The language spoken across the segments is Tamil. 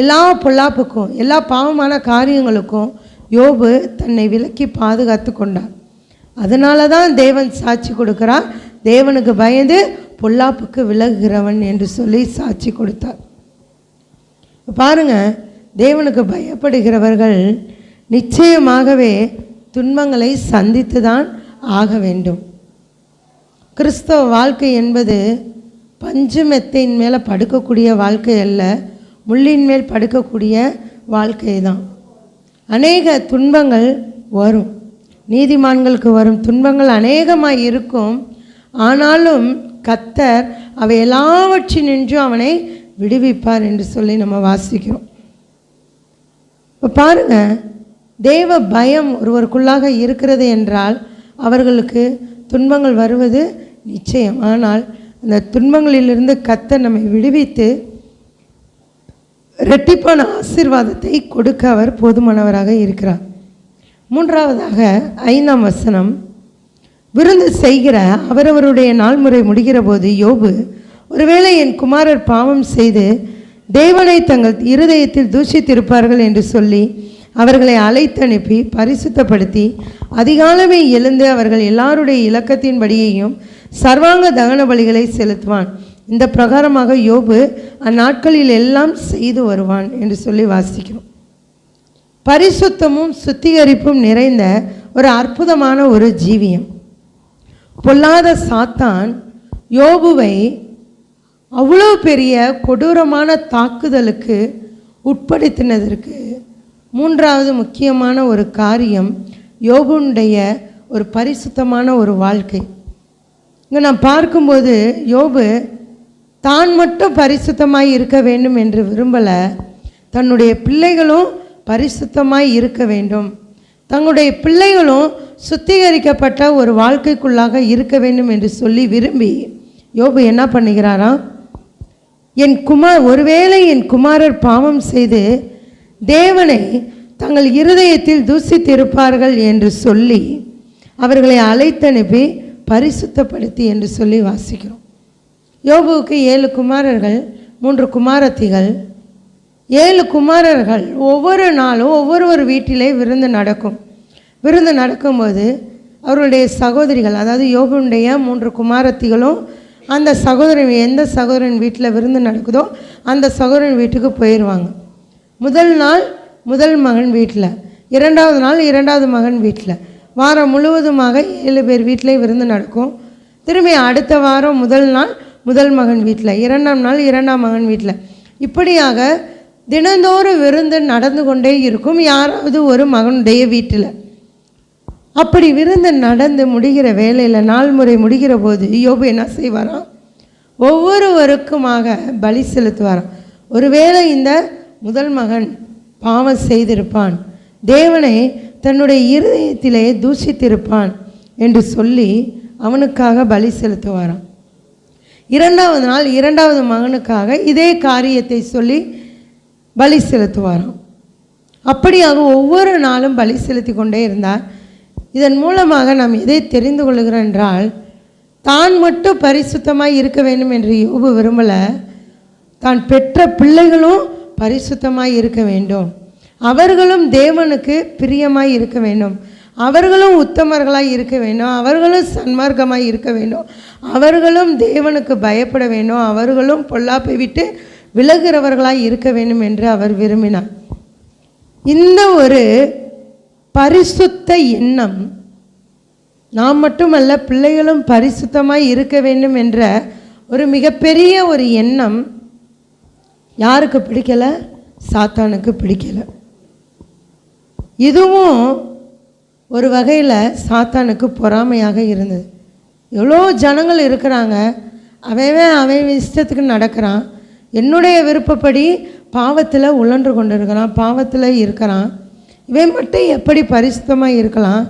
எல்லா பொல்லாப்புக்கும் எல்லா பாவமான காரியங்களுக்கும் யோபு தன்னை விலக்கி பாதுகாத்து கொண்டார் அதனால தான் தேவன் சாட்சி கொடுக்கிறார். தேவனுக்கு பயந்து பொல்லாப்புக்கு விலகுகிறவன் என்று சொல்லி சாட்சி கொடுத்தார். பாருங்க தேவனுக்கு பயப்படுகிறவர்கள் நிச்சயமாகவே துன்பங்களை சந்தித்து தான் ஆக வேண்டும். கிறிஸ்தவ வாழ்க்கை என்பது பஞ்சு மெத்தையின் மேலே படுக்கக்கூடிய வாழ்க்கை அல்ல. முள்ளின் மேல் படுக்கக்கூடிய வாழ்க்கை தான் அநேக துன்பங்கள் வரும். நீதிமான்களுக்கு வரும் துன்பங்கள் அநேகமாக இருக்கும். ஆனாலும் கத்தர் அவை எல்லாவற்றினின்றும் அவனை விடுவிப்பார் என்று சொல்லி நம்ம வாசிக்கிறோம். இப்போ பாருங்கள் தேவ பயம் ஒருவருக்குள்ளாக இருக்கிறது என்றால் அவர்களுக்கு துன்பங்கள் வருவது நிச்சயம். ஆனால் அந்த துன்பங்களிலிருந்து கத்தை நம்மை விடுவித்து இரட்டிப்பான ஆசீர்வாதத்தை கொடுக்க அவர் போதுமானவராக இருக்கிறார். மூன்றாவதாக ஐந்தாம் வசனம் விருந்து செய்கிற அவரவருடைய நாள்முறை முடிகிற போது யோபு ஒருவேளை என் குமாரர் பாவம் செய்து தேவனை தங்கள் இருதயத்தில் தூஷித்திருப்பார்கள் என்று சொல்லி அவர்களை அழைத்தனுப்பி பரிசுத்தப்படுத்தி அதிகாலமே எழுந்து அவர்கள் எல்லாருடைய இலக்கத்தின்படியையும் சர்வாங்க தகன பலிகளை செலுத்துவான். இந்த பிரகாரமாக யோபு அந்நாட்களில் எல்லாம் செய்து வருவான் என்று சொல்லி வாசிக்கிறோம். பரிசுத்தமும் சுத்திகரிப்பும் நிறைந்த ஒரு அற்புதமான ஒரு ஜீவியம். பொல்லாத சாத்தான் யோபுவை அவ்வளோ பெரிய கொடூரமான தாக்குதலுக்கு உட்படுத்தினதற்கு மூன்றாவது முக்கியமான ஒரு காரியம் யோபுனுடைய ஒரு பரிசுத்தமான ஒரு வாழ்க்கை. இங்கே நான் பார்க்கும்போது யோபு தான் மட்டும் பரிசுத்தமாய் இருக்க வேண்டும் என்று விரும்பலை. தன்னுடைய பிள்ளைகளும் பரிசுத்தமாய் இருக்க வேண்டும். தங்களுடைய பிள்ளைகளும் சுத்திகரிக்கப்பட்ட ஒரு வாழ்க்கைக்குள்ளாக இருக்க வேண்டும் என்று சொல்லி விரும்பி யோபு என்ன பண்ணுகிறாராம் என் குமார் ஒருவேளை என் குமாரர் பாவம் செய்து தேவனை தங்கள் இருதயத்தில் தூசித்திருப்பார்கள் என்று சொல்லி அவர்களை அழைத்தனுப்பி பரிசுத்தப்படுத்தி என்று சொல்லி வாசிக்கிறோம். யோபுவுக்கு ஏழு குமாரர்கள் மூன்று குமாரத்திகள். ஏழு குமாரர்கள் ஒவ்வொரு நாளும் ஒவ்வொரு ஒரு வீட்டிலே விருந்து நடக்கும். விருந்து நடக்கும்போது அவருடைய சகோதரிகள் அதாவது யோபுடைய மூன்று குமாரத்திகளும் அந்த சகோதரன் எந்த சகோதரன் வீட்டில் விருந்து நடக்குதோ அந்த சகோதரன் வீட்டுக்கு போயிடுவாங்க முதல் நாள் முதல் மகன் வீட்டில் இரண்டாவது நாள் இரண்டாவது மகன் வீட்டில். வாரம் முழுவதுமாக ஏழு பேர் வீட்டிலே விருந்து நடக்கும். திரும்பி அடுத்த வாரம் முதல் நாள் முதல் மகன் வீட்டில் இரண்டாம் நாள் இரண்டாம் மகன் வீட்டில். இப்படியாக தினந்தோறும் விருந்து நடந்து கொண்டே இருக்கும் யாராவது ஒரு மகனுடைய வீட்டில். அப்படி விருந்து நடந்து முடிகிற வேலையில் நாள் முறை முடிகிற போது யோபு என்ன செய்வாராம் ஒவ்வொருவருக்குமாக பலி செலுத்துவாராம் ஒருவேளை இந்த முதல் மகன் பாவம் செய்திருப்பான் தேவனை தன்னுடைய இருதயத்திலே தூஷித்திருப்பான் என்று சொல்லி அவனுக்காக பலி செலுத்துவாராம். இரண்டாவது நாள் இரண்டாவது மகனுக்காக இதே காரியத்தை சொல்லி பலி செலுத்துவாராம். அப்படியாக ஒவ்வொரு நாளும் பலி செலுத்தி கொண்டே இருந்தார். இதன் மூலமாக நாம் எதை தெரிந்து கொள்கிறோம் என்றால் தான் மட்டும் பரிசுத்தமாக இருக்க வேண்டும் என்று யோபு விரும்பலை. தான் பெற்ற பிள்ளைகளும் பரிசுத்தமாக இருக்க வேண்டும். அவர்களும் தேவனுக்கு பிரியமாக இருக்க வேண்டும். அவர்களும் உத்தமர்களாக இருக்க வேண்டும். அவர்களும் சன்மார்க்கமாக இருக்க வேண்டும். அவர்களும் தேவனுக்கு பயப்பட வேண்டும். அவர்களும் பொல்லாப்பை விட்டு விலகிறவர்களாக இருக்க வேண்டும் என்று அவர் விரும்பினார். இந்த ஒரு பரிசுத்த எண்ணம் நாம் மட்டுமல்ல பிள்ளைகளும் பரிசுத்தமாக இருக்க வேண்டும் என்ற ஒரு மிகப்பெரிய ஒரு எண்ணம் யாருக்கு பிடிக்கலை? சாத்தானுக்கு பிடிக்கலை. இதுவும் ஒரு வகையில் சாத்தானுக்கு பொறாமையாக இருந்தது. எவ்வளோ ஜனங்கள் இருக்கிறாங்க. அவன் அவன் இஷ்டத்துக்கு நடக்கிறான். என்னுடைய விருப்பப்படி பாவத்தில் உழன்று கொண்டு இருக்கிறான் பாவத்தில் இருக்கிறான். இவன் மட்டும் எப்படி பரிசுத்தமாக இருக்கலாம்?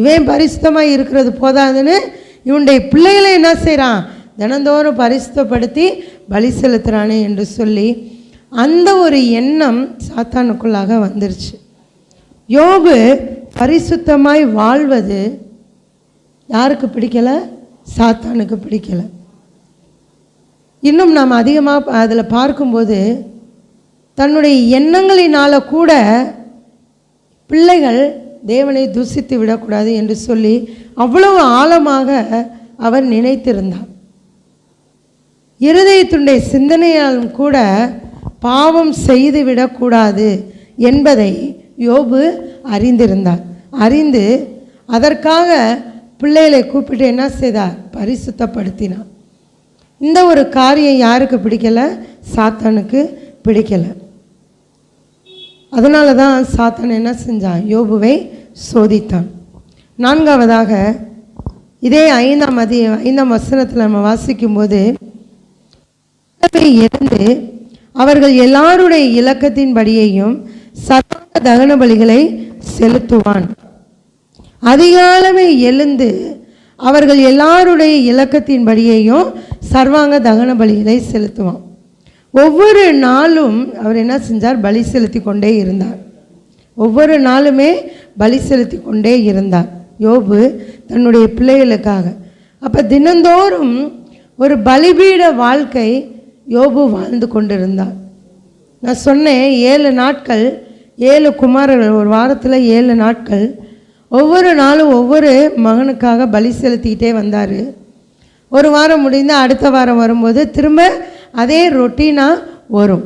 இவன் பரிசுத்தமாக இருக்கிறது போதாதுன்னு இவனுடைய பிள்ளைகளை என்ன செய்கிறான் தினந்தோறும் பரிசுத்தப்படுத்தி பலி செலுத்துகிறானே என்று சொல்லி அந்த ஒரு எண்ணம் சாத்தானுக்குள்ளாக வந்துருச்சு. யோபு பரிசுத்தமாய் வாழ்வது யாருக்கு பிடிக்கலை? சாத்தானுக்கு பிடிக்கலை. இன்னும் நாம் அதிகமாக அதில் பார்க்கும்போது தன்னுடைய எண்ணங்களினால் கூட பிள்ளைகள் தேவனை தூசித்து விடக்கூடாது என்று சொல்லி அவ்வளவு ஆழமாக அவர் நினைத்திருந்தார். இருதயத்துடைய சிந்தனையாலும் கூட பாவம் செய்து விடக்கூடாது என்பதை யோபு அறிந்திருந்தார். அறிந்து அதற்காக பிள்ளைகளை கூப்பிட்டு என்ன செய்தார்? பரிசுத்தப்படுத்தினார். இந்த ஒரு காரியம் யாருக்கு பிடிக்கல? சாத்தானுக்கு பிடிக்கல. அதனால தான் சாத்தான் என்ன செஞ்சான்? யோபுவை சோதித்தான். நான்காவதாக இதே ஐந்தாம் அதி ஐந்தாம் வசனத்தில் நம்ம வாசிக்கும்போது போது இழந்து அவர்கள் எல்லாருடைய இலக்கத்தின்படியையும் சர்வ தகன பலிகளை செலுத்துவான். அதிகாலமே எழுந்து அவர்கள் எல்லாருடைய இலக்கத்தின்படியையும் சர்வாங்க தகன பலிகளை செலுத்துவான். ஒவ்வொரு நாளும் அவர் என்ன செஞ்சார்? பலி செலுத்தி கொண்டே இருந்தார். ஒவ்வொரு நாளுமே பலி செலுத்தி கொண்டே இருந்தார். யோபு தன்னுடைய பிள்ளைகளுக்காக. அப்போ தினந்தோறும் ஒரு பலிபீட வாழ்க்கை யோபு வாழ்ந்து கொண்டிருந்தார். நான் சொன்னேன் ஏழு நாட்கள் ஏழு குமாரர்கள் ஒரு வாரத்தில் ஏழு நாட்கள். ஒவ்வொரு நாளும் ஒவ்வொரு மகனுக்காக பலி செலுத்திக்கிட்டே வந்தார். ஒரு வாரம் முடிந்து அடுத்த வாரம் வரும்போது திரும்ப அதே ரொட்டீனாக வரும்.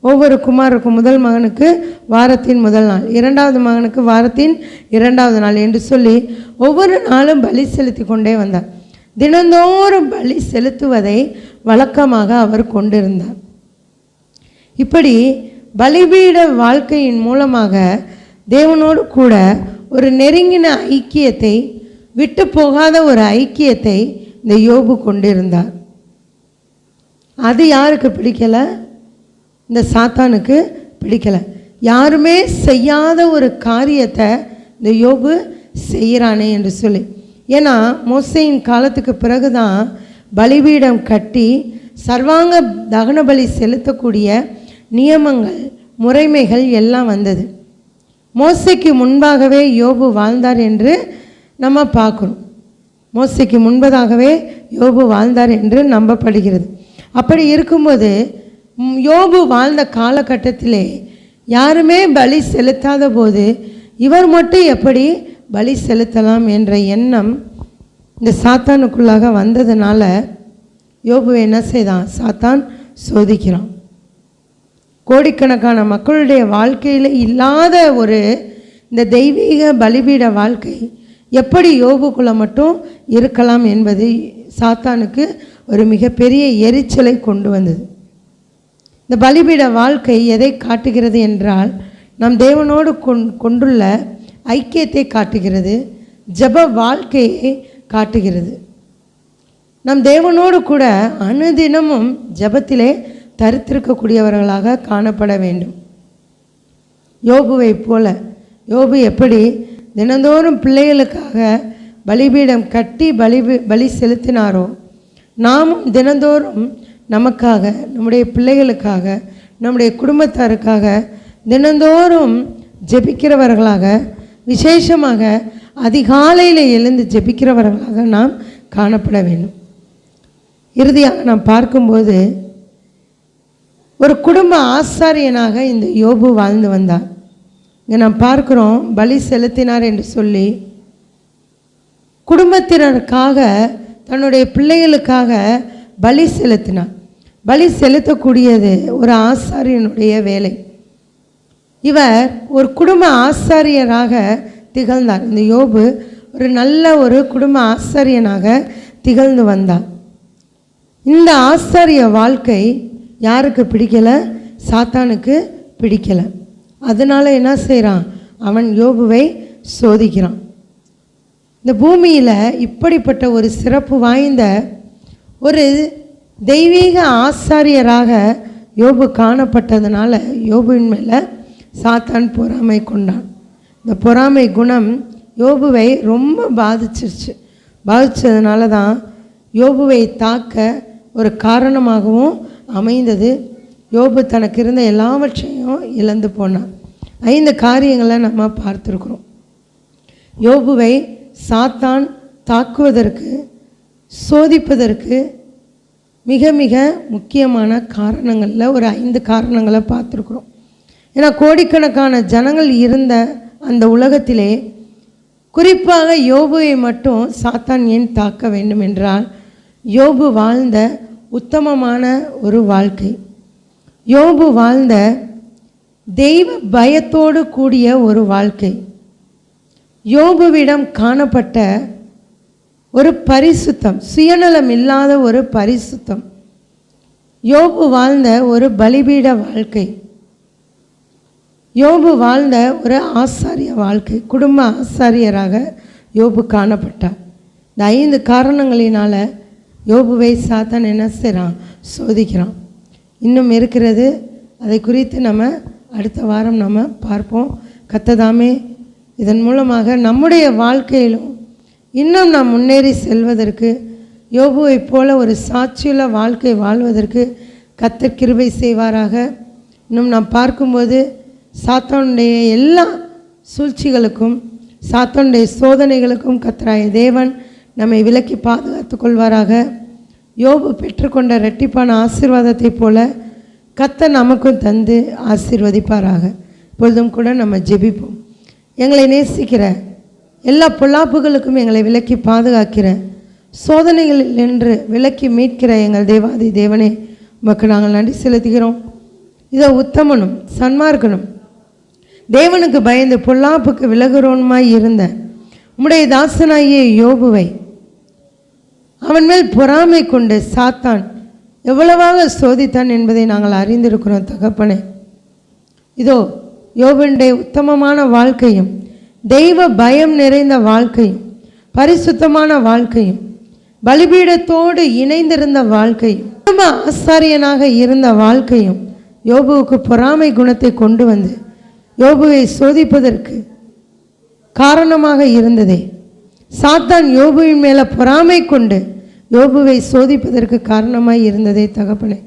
ஒவ்வொரு குமாருக்கும் முதல் மகனுக்கு வாரத்தின் முதல் நாள் இரண்டாவது மகனுக்கு வாரத்தின் இரண்டாவது நாள் என்று சொல்லி ஒவ்வொரு நாளும் பலி செலுத்தி கொண்டே வந்தார். தினந்தோறும் பலி செலுத்துவதை வழக்கமாக அவர் கொண்டிருந்தார். இப்படி பலிபீட வாழ்க்கையின் மூலமாக தேவனோடு கூட ஒரு நெருங்கின ஐக்கியத்தை விட்டு போகாத ஒரு ஐக்கியத்தை இந்த யோபு கொண்டிருந்தார். அது யாருக்கு பிடிக்கல? இந்த சாத்தானுக்கு பிடிக்கல. யாருமே செய்யாத ஒரு காரியத்தை இந்த யோபு செய்கிறானே என்று சொல்லி. ஏன்னா மோசையின் காலத்துக்கு பிறகுதான் பலிபீடம் கட்டி சர்வாங்க தகன பலி செலுத்தக்கூடிய நியமங்கள் முறைமைகள் எல்லாம் வந்தது. மோசைக்கு முன்பாகவே யோபு வாழ்ந்தார் என்று நம்ம பார்க்குறோம். மோசைக்கு முன்பதாகவே யோபு வாழ்ந்தார் என்று நம்பப்படுகிறது. அப்படி இருக்கும்போது யோபு வாழ்ந்த காலகட்டத்திலே யாருமே பலி செலுத்தாத போது இவர் மட்டும் எப்படி பலி செலுத்தலாம் என்ற எண்ணம் இந்த சாத்தானுக்குள்ளாக வந்ததுனால யோபு என்ன செய்தான்? சாத்தான் சோதிக்கிறான். கோடிக்கணக்கான மக்களுடைய வாழ்க்கையில் இல்லாத ஒரு இந்த தெய்வீக பலிபீட வாழ்க்கை எப்படி யோகுக்குள்ளே மட்டும் இருக்கலாம் என்பது சாத்தானுக்கு ஒரு மிகப்பெரிய எரிச்சலை கொண்டு வந்தது. இந்த பலிபீட வாழ்க்கை எதை காட்டுகிறது என்றால் நம் தேவனோடு கொண் கொண்டுள்ள ஐக்கியத்தை காட்டுகிறது ஜெப வாழ்க்கையை காட்டுகிறது. நம் தேவனோடு கூட அனுதினமும் ஜபத்திலே தரித்திருக்கக்கூடியவர்களாக காணப்பட வேண்டும். யோபுவை போல யோபு எப்படி தினந்தோறும் பிள்ளைகளுக்காக பலிபீடம் கட்டி பலி பலி செலுத்தினாரோ நாமும் தினந்தோறும் நமக்காக நம்முடைய பிள்ளைகளுக்காக நம்முடைய குடும்பத்தாருக்காக தினந்தோறும் ஜெபிக்கிறவர்களாக விசேஷமாக அதிகாலையில் எழுந்து ஜெபிக்கிறவர்களாக நாம் காணப்பட வேண்டும். இறுதியாக நாம் பார்க்கும்போது ஒரு குடும்ப ஆசாரியனாக இந்த யோபு வாழ்ந்து வந்தார். இங்கே நாம் பார்க்குறோம் பலி செலுத்தினார் என்று சொல்லி குடும்பத்தினருக்காக தன்னுடைய பிள்ளைகளுக்காக பலி செலுத்தினார். பலி செலுத்தக்கூடியது ஒரு ஆசாரியனுடைய வேலை. இவர் ஒரு குடும்ப ஆசாரியராக திகழ்ந்தார். இந்த யோபு ஒரு நல்ல ஒரு குடும்ப ஆசாரியனாக திகழ்ந்து வந்தார். இந்த ஆசாரிய வாழ்க்கை யாருக்கு பிடிக்கல? சாத்தானுக்கு பிடிக்கல. அதனால என்ன செய்கிறான் அவன் யோபுவை சோதிக்கிறான். இந்த பூமியில் இப்படிப்பட்ட ஒரு சிறப்பு வாய்ந்த ஒரு தெய்வீக ஆசாரியராக யோபு காணப்பட்டதுனால யோபுவின் மேலே சாத்தான் பொறாமை கொண்டான். இந்த பொறாமை குணம் யோபுவை ரொம்ப பாதிச்சிருச்சு. பாதித்ததுனால தான் யோபுவை தாக்க ஒரு காரணமாகவும் அமைந்தது. யோபு தனக்கு இருந்த எல்லாவற்றையும் இழந்து போனான். ஐந்து காரியங்களை நம்ம பார்த்துருக்குறோம். யோபுவை சாத்தான் தாக்குவதற்கு சோதிப்பதற்கு மிக மிக முக்கியமான காரணங்களில் ஒரு ஐந்து காரணங்களை பார்த்துருக்குறோம். ஏன்னா கோடிக்கணக்கான ஜனங்கள் இருந்த அந்த உலகத்திலே குறிப்பாக யோபுவை மட்டும் சாத்தான் ஏன் தாக்க வேண்டும் என்றால் யோபு வாழ்ந்த உத்தமமான ஒரு வாழ்க்கை. யோபு வாழ்ந்த தெய்வ பயத்தோடு கூடிய ஒரு வாழ்க்கை. யோபுவிடம் காணப்பட்ட ஒரு பரிசுத்தம் சுயநலம் இல்லாத ஒரு பரிசுத்தம். யோபு வாழ்ந்த ஒரு பலிபீட வாழ்க்கை. யோபு வாழ்ந்த ஒரு ஆசாரிய வாழ்க்கை. குடும்ப ஆசாரியராக யோபு காணப்பட்டார். இந்த ஐந்து காரணங்களினால் யோபுவை சாத்தான் என்ன செய்கிறான் சோதிக்கிறான். இன்னும் இருக்கிறது அதை குறித்து நம்ம அடுத்த வாரம் நம்ம பார்ப்போம். கத்ததாமே இதன் மூலமாக நம்முடைய வாழ்க்கையிலும் இன்னும் நாம் முன்னேறி செல்வதற்கு யோபுவைப் போல ஒரு சாட்சியுள்ள வாழ்க்கை வாழ்வதற்கு கத்தர் கிருபை செய்வாராக. இன்னும் நாம் பார்க்கும்போது சாத்தானுடைய எல்லா சூழ்ச்சிகளுக்கும் சாத்தானுடைய சோதனைகளுக்கும் கத்தராய தேவன் நம்மை விலக்கி பாதுகாத்து கொள்வாராக. யோபு பெற்றுக்கொண்ட ரெட்டிப்பான ஆசீர்வாதத்தைப் போல கத்த நமக்கும் தந்து ஆசீர்வதிப்பாராக. இப்பொழுதும் கூட நம்ம ஜெபிப்போம். எங்களை நேசிக்கிற எல்லா பொல்லாப்புகளுக்கும் எங்களை விலக்கி பாதுகாக்கிற சோதனைகளில் நின்று விலக்கி மீட்கிற எங்கள் தேவாதி தேவனே உமக்கு நாங்கள் நன்றி செலுத்துகிறோம். இதோ உத்தமனும் சன்மார்க்கனும் தேவனுக்கு பயந்து பொல்லாப்புக்கு விலகுறோனுமாய் இருந்த உம்முடைய தாசனாகிய யோபுவை அவன் மேல் பொறாமை கொண்டு சாத்தான் எவ்வளவாக சோதித்தான் என்பதை நாங்கள் அறிந்திருக்கிறோம் தகப்பனே. இதோ யோபனுடைய உத்தமமான வாழ்க்கையும் தெய்வ பயம் நிறைந்த வாழ்க்கையும் பரிசுத்தமான வாழ்க்கையும் பலிபீடத்தோடு இணைந்திருந்த வாழ்க்கையும் குடும்ப ஆசாரியனாக இருந்த வாழ்க்கையும் யோபுவுக்கு பொறாமை குணத்தை கொண்டு வந்து யோபுவை சோதிப்பதற்கு காரணமாக இருந்ததே. சாத்தான் யோபுவின் மேலே பொறாமை கொண்டு யோபுவை சோதிப்பதற்கு காரணமாய் இருந்ததே தகப்பனே.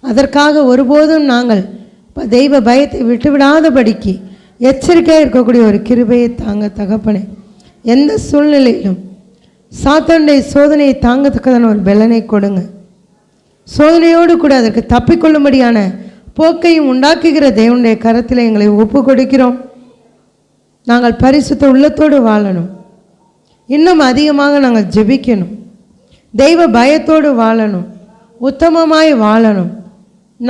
அதற்காக ஒருபோதும் நாங்கள் தெய்வ பயத்தை விட்டுவிடாதபடிக்கு எச்சரிக்கையாக இருக்கக்கூடிய ஒரு கிருபையை தாங்க தகப்பனே. எந்த சூழ்நிலையிலும் சாத்தானுடைய சோதனையை தாங்கத்தக்கதான ஒரு பலனை கொடுங்க. சோதனையோடு கூட அதற்கு தப்பிக்கொள்ளும்படியான போக்கையும் உண்டாக்குகிற தேவனுடைய கரத்தில் எங்களை ஒப்பு கொடுக்கிறோம் நாங்கள் பரிசுத்த உள்ளத்தோடு வாழணும். இன்னும் அதிகமாக நாங்கள் ஜெபிக்கணும். தெய்வ பயத்தோடு வாழணும். உத்தமமாய் வாழணும்.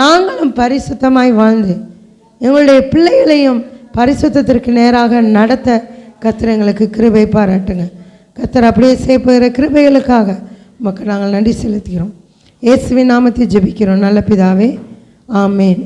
நாங்களும் பரிசுத்தமாய் வாழ்ந்து எங்களுடைய பிள்ளைகளையும் பரிசுத்தத்திற்கு நேராக நடத்த கத்தர் எங்களுக்கு கிருபை பாராட்டுங்க. கத்தர் அப்படியே செய்யப்படுகிற கிருபைகளுக்காக மக்கள் நாங்கள் நன்றி செலுத்துகிறோம். இயேசுவின் நாமத்தை ஜெபிக்கிறோம். நல்ல பிதாவே ஆமேன்.